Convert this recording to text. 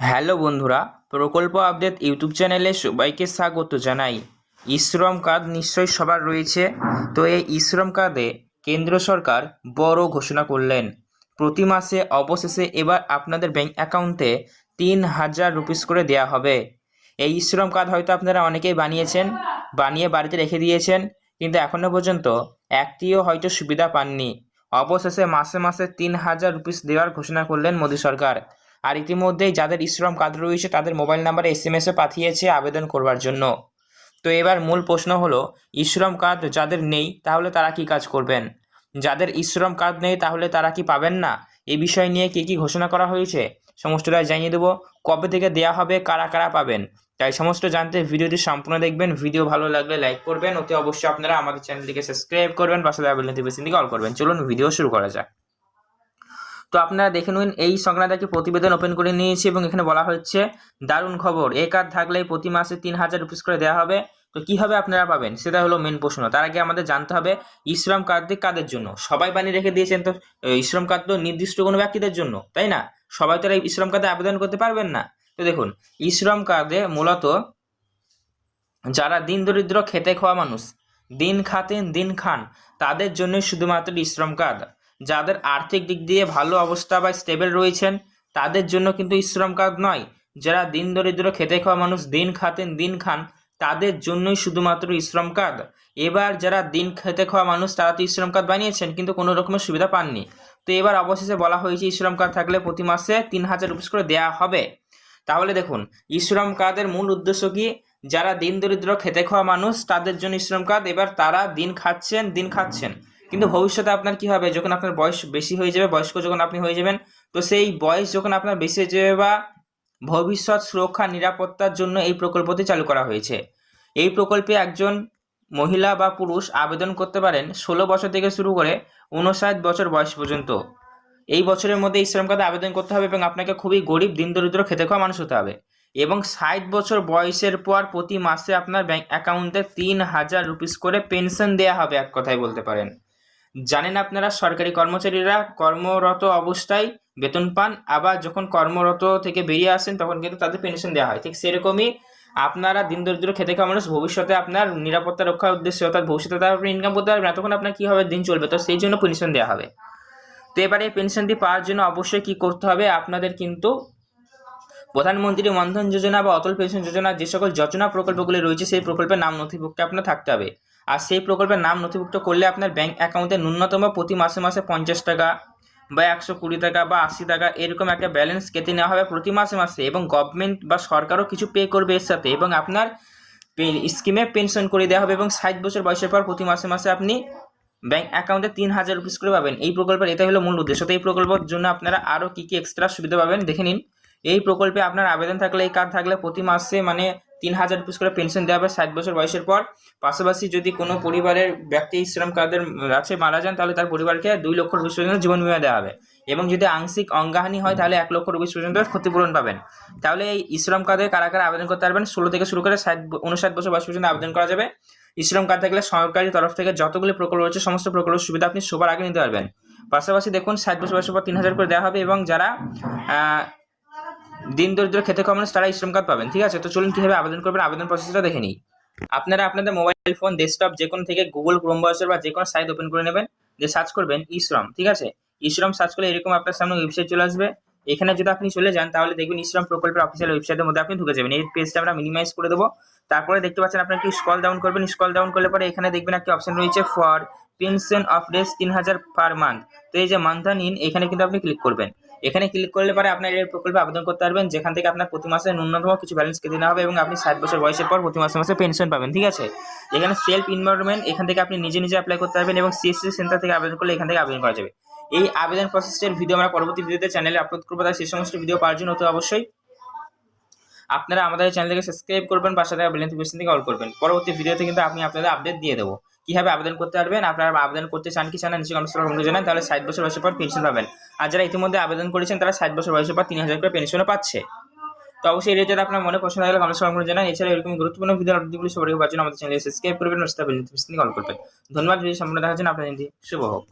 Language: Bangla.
হ্যালো বন্ধুরা, প্রকল্প আপডেট ইউটিউব চ্যানেলে সবাইকে স্বাগত জানাই। ইশ্রম কার্ড নিশ্চয়ই সবার রয়েছে। তো এই ইশ্রম কার্ডে কেন্দ্র সরকার বড় ঘোষণা করলেন। প্রতি মাসে অবশেষে এবার আপনাদের ব্যাংক অ্যাকাউন্টে তিন হাজার রুপিস করে দেওয়া হবে। এই ইশ্রম কার্ড হয়তো আপনারা অনেকেই বানিয়েছেন, বানিয়ে বাড়িতে রেখে দিয়েছেন, কিন্তু এখনও পর্যন্ত একটিও হয়তো সুবিধা পাননি। অবশেষে মাসে মাসে তিন হাজার রুপিস দেওয়ার ঘোষণা করলেন মোদী সরকার। আর ইতিমধ্যেই যাদের ইশ্রম কার্ড রয়েছে, তাদের মোবাইল নাম্বারে এস এম পাঠিয়েছে আবেদন করবার জন্য। তো এবার মূল প্রশ্ন হলো ইশ্রম কার্ড যাদের নেই, তাহলে তারা কি কাজ করবেন? যাদের ইশ্রম কার্ড নেই, তাহলে তারা কি পাবেন না? এই বিষয় নিয়ে কী কী ঘোষণা করা হয়েছে? সমস্তটা জানিয়ে দেবো, কবে থেকে দেওয়া হবে, কারা কারা পাবেন? তাই সমস্ত জানতে ভিডিওটি সম্পূর্ণ দেখবেন। ভিডিও ভালো লাগলে লাইক করবেন। অতি অবশ্যই আপনারা আমাদের চ্যানেলটিকে সাবস্ক্রাইব করবেন, পাশে বেল নোটিফিকেশন দিকে অল করবেন। চলুন ভিডিও শুরু করা যাক। তো আপনারা দেখে নিন, এই সংক্রান্ত একটি প্রতিবেদন ওপেন করে নিয়েছি এবং এখানে বলা হচ্ছে, দারুণ খবর। এ কার্ড থাকলে প্রতি মাসে তিন হাজার রুপিস করে দেওয়া হবে। তো কীভাবে আপনারা পাবেন? সেটা হলো মেন প্রশ্ন। তার আগে আমাদের জানতে হবে ইশ্রম কার্ড দিয়ে কাদের জন্য? সবাই বানিয়ে রেখে দিয়েছেন তো ইশ্রম কার্ড তো নির্দিষ্ট কোনো ব্যক্তিদের জন্য, তাই না? সবাই তো এই ইশ্রম কার্ডে আবেদন করতে পারবেন না। তো দেখুন ইশ্রম কার্ডে মূলত যারা দিন দরিদ্র খেতে খাওয়া মানুষ, দিন খাতেন, দিন খান, তাদের জন্যই শুধুমাত্র ইশ্রম কার্ড যাদের আর্থিক দিক দিয়ে ভালো অবস্থা বা স্টেবল রয়েছেন, তাদের জন্য কিন্তু ইশ্রম কার্ড নয়। যারা দিন দরিদ্র খেতে খাওয়া মানুষ, দিন খাতেন, দিন খান, তাদের জন্যই শুধুমাত্র ইশ্রম কার্ড। এবার যারা দিন খেতে খাওয়া মানুষ, তারা তো ইশ্রম কার্ড বানিয়েছেন, কিন্তু কোনো রকমের সুবিধা পাননি। তো এবার অবশেষে বলা হয়েছে ইশ্রম কার্ড থাকলে প্রতি মাসে তিন হাজার রুপিস করে দেওয়া হবে। তাহলে দেখুন, ইশ্রম কার্ডের মূল উদ্দেশ্য কি? যারা দিন দরিদ্র খেতে খাওয়া মানুষ, তাদের জন্য ইশ্রম কার্ড। এবার তারা দিন খাচ্ছেন দিন খাচ্ছেন। কিন্তু ভবিষ্যতে আপনার কি হবে? যখন আপনার বয়স বেশি হয়ে যাবে, বয়স্ক যখন আপনি হয়ে যাবেন, তো সেই বয়স যখন আপনার বেশি হয়ে যাবে বা ভবিষ্যৎ সুরক্ষা, নিরাপত্তার জন্য এই প্রকল্পটি চালু করা হয়েছে। এই প্রকল্পে একজন মহিলা বা পুরুষ আবেদন করতে পারেন ষোলো বছর থেকে শুরু করে উনষাট বছর বয়স পর্যন্ত। এই বছরের মধ্যে এই শ্রম কার্ডে আবেদন করতে হবে এবং আপনাকে খুবই গরিব, দিন দরিদ্র, খেতে খাওয়া মানুষ হতে হবে। এবং ষাট বছর বয়সের পর প্রতি মাসে আপনার ব্যাংক অ্যাকাউন্টে তিন হাজার রুপিস করে পেনশন দেওয়া হবে, এক কথায় বলতে পারেন। জানেন আপনারা, সরকারি কর্মচারীরা কর্মরত অবস্থায় বেতন পান, আবার যখন কর্মরত থেকে বেরিয়ে আসেন, তখন কিন্তু তাদের পেনশন দেওয়া হয়। ঠিক সেরকমই আপনারা দিন দরিদ্র খেতে খাওয়া মানুষ, ভবিষ্যতে আপনার নিরাপত্তা রক্ষার উদ্দেশ্যে, অর্থাৎ ভবিষ্যতে তার আপনি ইনকাম করতে পারবেন তখন আপনার কী হবে? দিন চলবে। তো সেই জন্য পেনশন দেওয়া হবে। তো এবারে এই পেনশনটি পাওয়ার জন্য অবশ্যই কি করতে হবে? আপনাদের কিন্তু প্রধানমন্ত্রী মন্থন যোজনা বা অটল পেনশন যোজনা যে সকল যোজনা প্রকল্পগুলি রয়েছে, সেই প্রকল্পের নাম নথিভুক্ত আপনার থাকতে হবে। আর সেই প্রকল্পের নাম নথিভুক্ত করলে আপনার ব্যাঙ্ক অ্যাকাউন্টে ন্যূনতম প্রতি মাসে মাসে পঞ্চাশ টাকা বা একশো কুড়ি টাকা বা আশি টাকা এরকম একটা ব্যালেন্স কেটে নেওয়া হবে প্রতি মাসে মাসে এবং গভর্নমেন্ট বা সরকারও কিছু পে করবে এর সাথে এবং আপনার স্কিমে পেনশন করে দেওয়া হবে এবং ষাট বছর বয়সের পর প্রতি মাসে মাসে আপনি ব্যাঙ্ক অ্যাকাউন্টে তিন হাজার রুপিস করে পাবেন। এই প্রকল্পের এটাই হলো মূল উদ্দেশ্য। তো এই প্রকল্পের জন্য আপনারা আরও কী কী এক্সট্রা সুবিধা পাবেন? দেখে নিন। এই প্রকল্পে আপনার আবেদন থাকলে, এই কার্ড থাকলে প্রতি মাসে মানে তিন হাজার রুপিস করে পেনশন দেওয়া হবে ষাট বছর বয়সের পর। পাশাপাশি যদি কোনো পরিবারের ব্যক্তি শ্রম কার্ডের আছে মারা যান, তাহলে তার পরিবারকে দুই লক্ষ রুপিস পর্যন্ত জীবন বিমা দেওয়া হবে। এবং যদি আংশিক অঙ্গহানি হয়, তাহলে এক লক্ষ রুপিস পর্যন্ত ক্ষতিপূরণ পাবেন। তাহলে এই ইশ্রম কার্ডে কারা কারা আবেদন করতে পারবেন? ষোলো থেকে শুরু করে ষাট উনষাট বছর বয়স পর্যন্ত আবেদন করা যাবে। ইশ্রম কার্ড থাকলে সরকারি তরফ থেকে যতগুলি প্রকল্প রয়েছে, সমস্ত প্রকল্পের সুবিধা আপনি সবার আগে নিতে পারবেন। পাশাপাশি দেখুন, ষাট বছর বয়সের পর তিন হাজার করে দেওয়া হবে এবং যারা দিন দরিদ্র খেতে মানুষ তারা শ্রম কার্ড পাবেন, ঠিক আছে? তো চলুন কীভাবে আবেদন করবেন, আবেদন প্রসেসটা দেখে নিই। আপনারা আপনাদের মোবাইল ফোন ডেস্কটপ যে কোনো থেকে গুগল ক্রোম ব্রাউজার বা যে কোনো সাইট ওপেন করে নেবেন দিয়ে সার্চ করবেন ই শ্রম ঠিক আছে? ই শ্রম সার্চ করলে এরকম আপনার সামনে ওয়েবসাইট চলে আসবে। এখানে যদি আপনি চলে যান, তাহলে দেখবেন ই শ্রম প্রকল্পের অফিসিয়াল ওয়েবসাইটের মধ্যে আপনি ঢুকে যাবেন। এই পেজটা আমরা মিনিমাইজ করে দেবো। তারপরে দেখতে পাচ্ছেন আপনার কি স্কল ডাউন করবেন। স্কল ডাউন করলে পরে এখানে দেখবেন একটা অপশন রয়েছে ফর পেনশন অফ ডেস তিন হাজার পার মান্থ তো এই যে মান্থন ইন এখানে কিন্তু আপনি ক্লিক করবেন। এখানে ক্লিক করলে পরে আপনার এই প্রকল্পে আবেদন করতে পারবেন, যেখান থেকে আপনার প্রতি মাসে ন্যূনতম কিছু ব্যালেন্স কেটে নেওয়া হবে এবং আপনি ষাট বছর বয়সের পর প্রতি মাসে মাসে পেনশন পাবেন, ঠিক আছে? এখানে সেলফ ইনভারমেন্ট এখান থেকে আপনি নিজে নিজে অ্যাপ্লাই করতে পারবেন এবং সিএসসি সেন্টার থেকে আবেদন করলে এখান থেকে আবেদন করা যাবে। এই আবেদন প্রসেসের ভিডিও আমরা পরবর্তী ভিডিওতে চ্যানেলে আপলোড করব, তাই সেই সমস্ত ভিডিও পাওয়ার জন্য তো অবশ্যই আপনারা আমাদের চ্যানেলকে সাবস্ক্রাইব করবেন, পাশে থাকা বেল নোটিফিকেশন থেকে অল করবেন। পরবর্তী ভিডিওতে কিন্তু আমি আপনাদের আপডেট দিয়ে দেবো। কীভাবে আবেদন করতে পারবেন? আপনারা আবেদন করতে চান কি চান না, নিশ্চয়ই কমেন্ট করে জানান, তাহলে ষাট বছর বয়সের পর পেনশন পাবেন। আর যারা ইতিমধ্যে আবেদন করেছেন, তারা ষাট বছর বয়সের পর তিন হাজার করে পেনশনও পাচ্ছে। তো অবশ্যই এটা যদি আপনার মনে পছন্দ হলে কমেন্ট করে জানান। এছাড়া এরকম গুরুত্বপূর্ণ ভিডিও আপডেটগুলি সবাই পাওয়ার জন্য আমাদের চ্যানেলে সাবস্ক্রাইব করবেন থেকে করবেন ধন্যবাদ ভিডিও সম্পূর্ণ দেখার জন্য আপনার শুভ হোক।